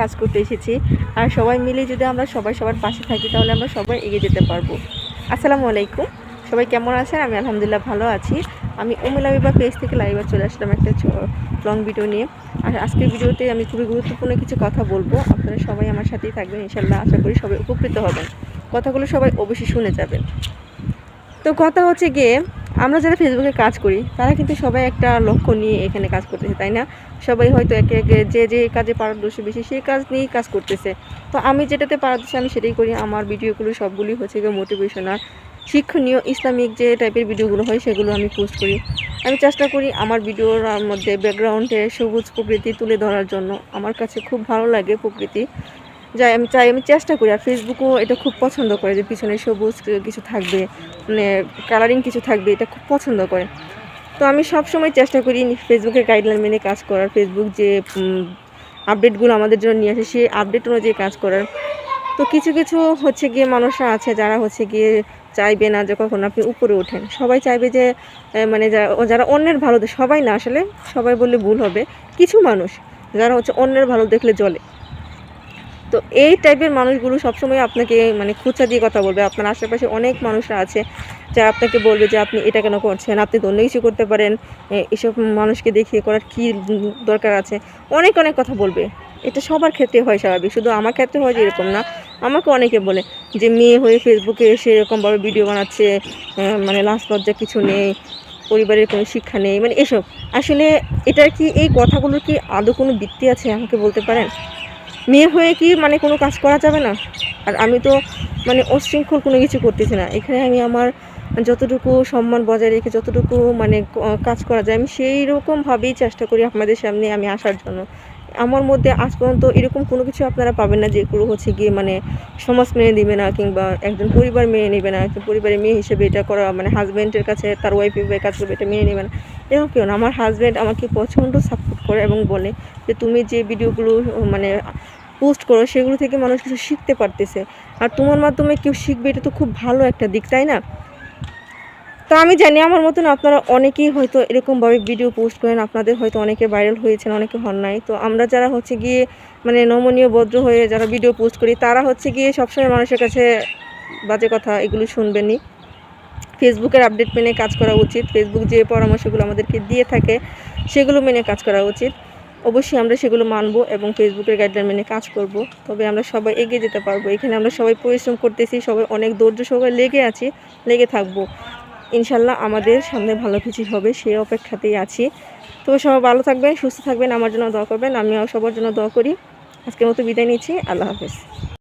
কাজ করতে এসেছি। আর সবাই মিলে যদি আমরা সবাই সবার পাশে থাকি, তাহলে আমরা সবাই এগিয়ে যেতে পারব। আসসালামু আলাইকুম। সবাই কেমন আছেন? আমি আলহামদুলিল্লাহ ভালো আছি। আমি উমিলাবিবা পেজ থেকে লাইভে চলে আসলাম একটা লং ভিডিও নিয়ে। আর আজকের ভিডিওতে আমি খুবই গুরুত্বপূর্ণ কিছু কথা বলব। আপনারা সবাই আমার সাথেই থাকবেন ইনশাল্লাহ আশা করি সবাই উপকৃত হবেন। কথাগুলো সবাই অবশ্যই শুনে যাবেন। তো কথা হচ্ছে গিয়ে আমরা যারা ফেসবুকে কাজ করি, তারা কিন্তু সবাই একটা লক্ষ্য নিয়ে এখানে কাজ করতেছে, তাই না? সবাই হয়তো একে একে যে যে কাজে পারদর্শী বেশি, সেই কাজ নিয়েই কাজ করতেছে। তো আমি যেটাতে পারদর্শী, আমি সেটাই করি। আমার ভিডিওগুলো সবগুলি হচ্ছে গিয়ে মোটিভেশনাল শিক্ষণীয়, ইসলামিক যে টাইপের ভিডিওগুলো হয়, সেগুলো আমি পোস্ট করি। আমি চেষ্টা করি আমার ভিডিওর মধ্যে ব্যাকগ্রাউন্ডে সবুজ প্রকৃতি তুলে ধরার জন্য। আমার কাছে খুব ভালো লাগে প্রকৃতি। যাই, আমি চাই, আমি চেষ্টা করি। আর ফেসবুকও এটা খুব পছন্দ করে যে পিছনে সবুজ কিছু থাকবে মানে কালারিং কিছু থাকবে, এটা খুব পছন্দ করে। তো আমি সব সময় চেষ্টা করি ফেসবুকের গাইডলাইন মেনে কাজ করার। ফেসবুক যে আপডেটগুলো আমাদের জন্য নিয়ে আসে, সেই আপডেট অনুযায়ী কাজ করার। তো কিছু কিছু হচ্ছে গিয়ে মানুষরা আছে যারা হচ্ছে গিয়ে চাইবে না যে কখন আপনি উপরে ওঠেন। সবাই চাইবে যে মানে যারা অন্যের ভালো সবাই না আসলে সবাই বললে ভুল হবে। কিছু মানুষ যারা হচ্ছে অন্যের ভালো দেখলে জ্বলে তো এই টাইপের মানুষগুলো সবসময় আপনাকে মানে খুচা দিয়ে কথা বলবে। আপনার আশেপাশে অনেক মানুষরা আছে যারা আপনাকে বলবে যে আপনি এটা কেন করছেন, আপনি তো অন্য কিছু করতে পারেন এসব মানুষকে দেখিয়ে করার কী দরকার আছে? অনেক অনেক কথা বলবে। এটা সবার ক্ষেত্রে হয় স্বাভাবিক। শুধু আমার ক্ষেত্রে হয় যে এরকম না, আমাকে অনেকে বলে যে মেয়ে হয়ে ফেসবুকে এসে এরকমভাবে ভিডিও বানাচ্ছে মানে লাশ লজ্জা কিছু নেই, পরিবারের কোনো শিক্ষা নেই মানে এসব। আসলে এটার কি, এই কথাগুলোর কি আদৌ কোনো বৃত্তি আছে আমাকে বলতে পারেন? মেয়ে হয়ে কি মানে কোনো কাজ করা যাবে না? আর আমি তো মানে অশৃঙ্খল কোনো কিছু করতেছি না। এখানে আমি আমার যতটুকু সম্মান বজায় রেখে যতটুকু মানে কাজ করা যায়, আমি সেই রকমভাবেই চেষ্টা করি আপনাদের সামনে আমি আসার জন্য। আমার মধ্যে আজ পর্যন্ত এরকম কোনো কিছু আপনারা পাবেন না যেগুলো হচ্ছে গিয়ে মানে সমাজ মেনে দিবে না কিংবা একজন পরিবার মেনে নেবে না, একজন পরিবারের মেয়ে হিসেবে এটা করা মানে হাজব্যান্ডের কাছে, তার ওয়াইফ হিসেবে কাজ করবে এটা মেনে নেবে না। এরকম কেউ না। আমার হাজব্যান্ড আমাকে প্রচণ্ড সাপোর্ট করে এবং বলে যে, তুমি যে ভিডিওগুলো মানে পোস্ট করো, সেগুলো থেকে মানুষ কিছু শিখতে পারতেছে। আর তোমার মাধ্যমে কেউ শিখবে, এটা তো খুব ভালো একটা দিক, তাই না? তো আমি জানি আমার মতন আপনারা অনেকেই হয়তো এরকমভাবে ভিডিও পোস্ট করেন, আপনাদের হয়তো অনেকে ভাইরাল হয়েছেন, অনেকে হন নাই। তো আমরা যারা হচ্ছে গিয়ে মানে নমনীয়, ভদ্র হয়ে যারা ভিডিও পোস্ট করি, তারা হচ্ছে গিয়ে সবসময় মানুষের কাছে বাজে কথা এগুলো শুনবেনই। ফেসবুকের আপডেট মেনে কাজ করা উচিত। ফেসবুক যে পরামর্শগুলো আমাদেরকে দিয়ে থাকে, সেগুলো মেনে কাজ করা উচিত। অবশ্যই আমরা সেগুলো মানব এবং ফেসবুকের গাইডলাইন মেনে কাজ করব। তবে আমরা সবাই এগিয়ে যেতে পারব। এখানে আমরা সবাই পরিশ্রম করতেছি, সবাই অনেক ধৈর্য সবাই লেগে আছি, লেগে থাকব। ইনশাল্লাহ আমাদের সামনে ভালো কিছু হবে, সে অপেক্ষাতেই আছি। তবে সবাই ভালো থাকবেন, সুস্থ থাকবেন, আমার জন্য দোয়া করবেন, আমিও সবার জন্য দোয়া করি। আজকের মতো বিদায় নিচ্ছি, আল্লাহ হাফেজ।